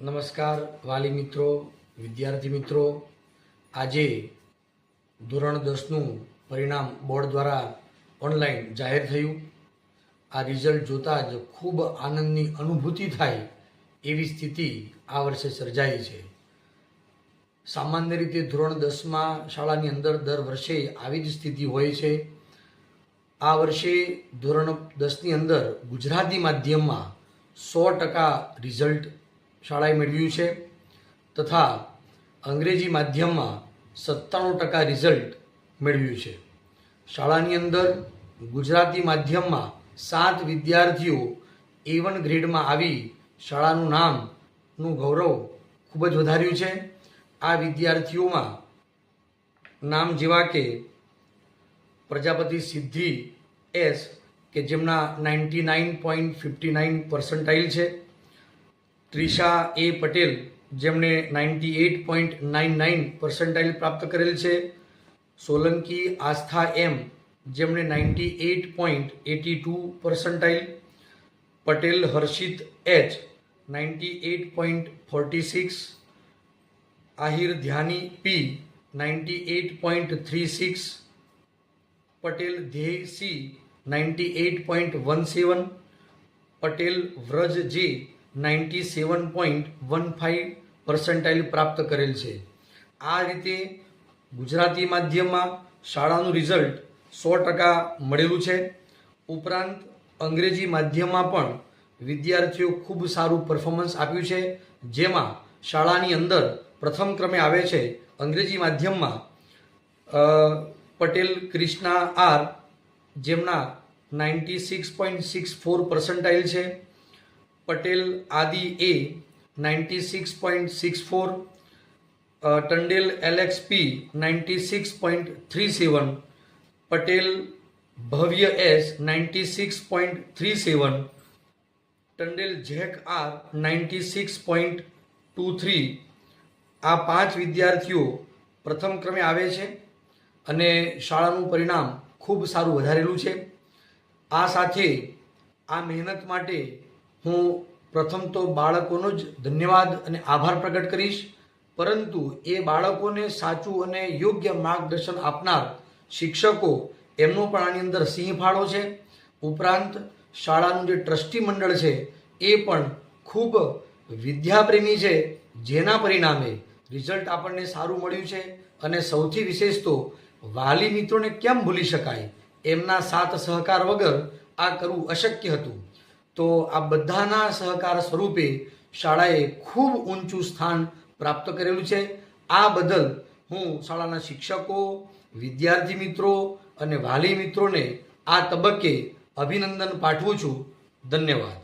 નમસ્કાર, વાલી મિત્રો, વિદ્યાર્થી મિત્રો. આજે ધોરણ દસનું પરિણામ બોર્ડ દ્વારા ઓનલાઈન જાહેર થયું. આ રિઝલ્ટ જોતાં જ ખૂબ આનંદની અનુભૂતિ થાય એવી સ્થિતિ આ વર્ષે સર્જાઈ છે. સામાન્ય રીતે ધોરણ દસમાં શાળાની અંદર દર વર્ષે આવી જ સ્થિતિ હોય છે. આ વર્ષે ધોરણ દસની અંદર ગુજરાતી માધ્યમમાં સો ટકા રિઝલ્ટ શાળાએ મેળવ્યું છે. તથા અંગ્રેજી માધ્યમમાં સત્તાણું ટકા રિઝલ્ટ મેળવ્યું છે. શાળાની અંદર ગુજરાતી માધ્યમમાં સાત વિદ્યાર્થીઓ એ વન ગ્રેડમાં આવી શાળાનું નામનું ગૌરવ ખૂબ જ વધાર્યું છે. આ વિદ્યાર્થીઓમાં નામ જેવા કે પ્રજાપતિ સિદ્ધિ એસ, કે જેમના ninety nine point fifty nine percentile છે. ત્રિષા એ પટેલ, જેમણે ninety eight point nine nine percentile પ્રાપ્ત કરેલ છે. સોલંકી આસ્થા એમ, જેમણે ninety eight point eighty two percentile Patel Harshit H, ninety eight point forty six. Ahir Dhyani P, ninety eight point three six. Patel Dhyey C, ninety eight point one seven. Patel Vraj J ninety seven point one five percentile પ્રાપ્ત કરેલ છે. આ રીતે ગુજરાતી માધ્યમમાં શાળાનું result સો ટકા મળેલું છે. ઉપરાંત અંગ્રેજી માધ્યમમાં પણ વિદ્યાર્થીઓ ખૂબ સારું પરફોર્મન્સ આપ્યું છે. જેમાં શાળાની અંદર પ્રથમ ક્રમે આવે છે અંગ્રેજી માધ્યમમાં પટેલ ક્રિષ્ના આર, જેમના ninety six point six four percentile છે. Patel Aadi A ninety six point six four Tandel Alex P ninety six point three seven Patel Bhavya S ninety six point three seven Tandel Jack R ninety six point two three આ પાંચ વિદ્યાર્થીઓ પ્રથમ ક્રમે આવે છે અને શાળાનું પરિણામ ખૂબ સારું વધારેલું છે. આ સાથે આ મહેનત માટે હું પ્રથમ તો બાળકોનો જ ધન્યવાદ અને આભાર પ્રગટ કરીશ. પરંતુ એ બાળકોને સાચું અને યોગ્ય માર્ગદર્શન આપનાર શિક્ષકો એમનો પણ આની અંદર સિંહ ફાળો છે. ઉપરાંત શાળાનું જે ટ્રસ્ટી મંડળ છે, એ પણ ખૂબ વિદ્યાપ્રેમી છે, જેના પરિણામે રિઝલ્ટ આપણને સારું મળ્યું છે અને સૌથી વિશેષ તો વાલી મિત્રોને કેમ ભૂલી શકાય? એમના સાથ સહકાર વગર આ કરવું અશક્ય હતું. તો આ બધાના સહકાર સ્વરૂપે શાળાએ ખૂબ ઊંચું સ્થાન પ્રાપ્ત કરેલું છે. આ બદલ હું શાળાના શિક્ષકો, વિદ્યાર્થી મિત્રો અને વાલી મિત્રોને આ તબક્કે અભિનંદન પાઠવું છું. ધન્યવાદ.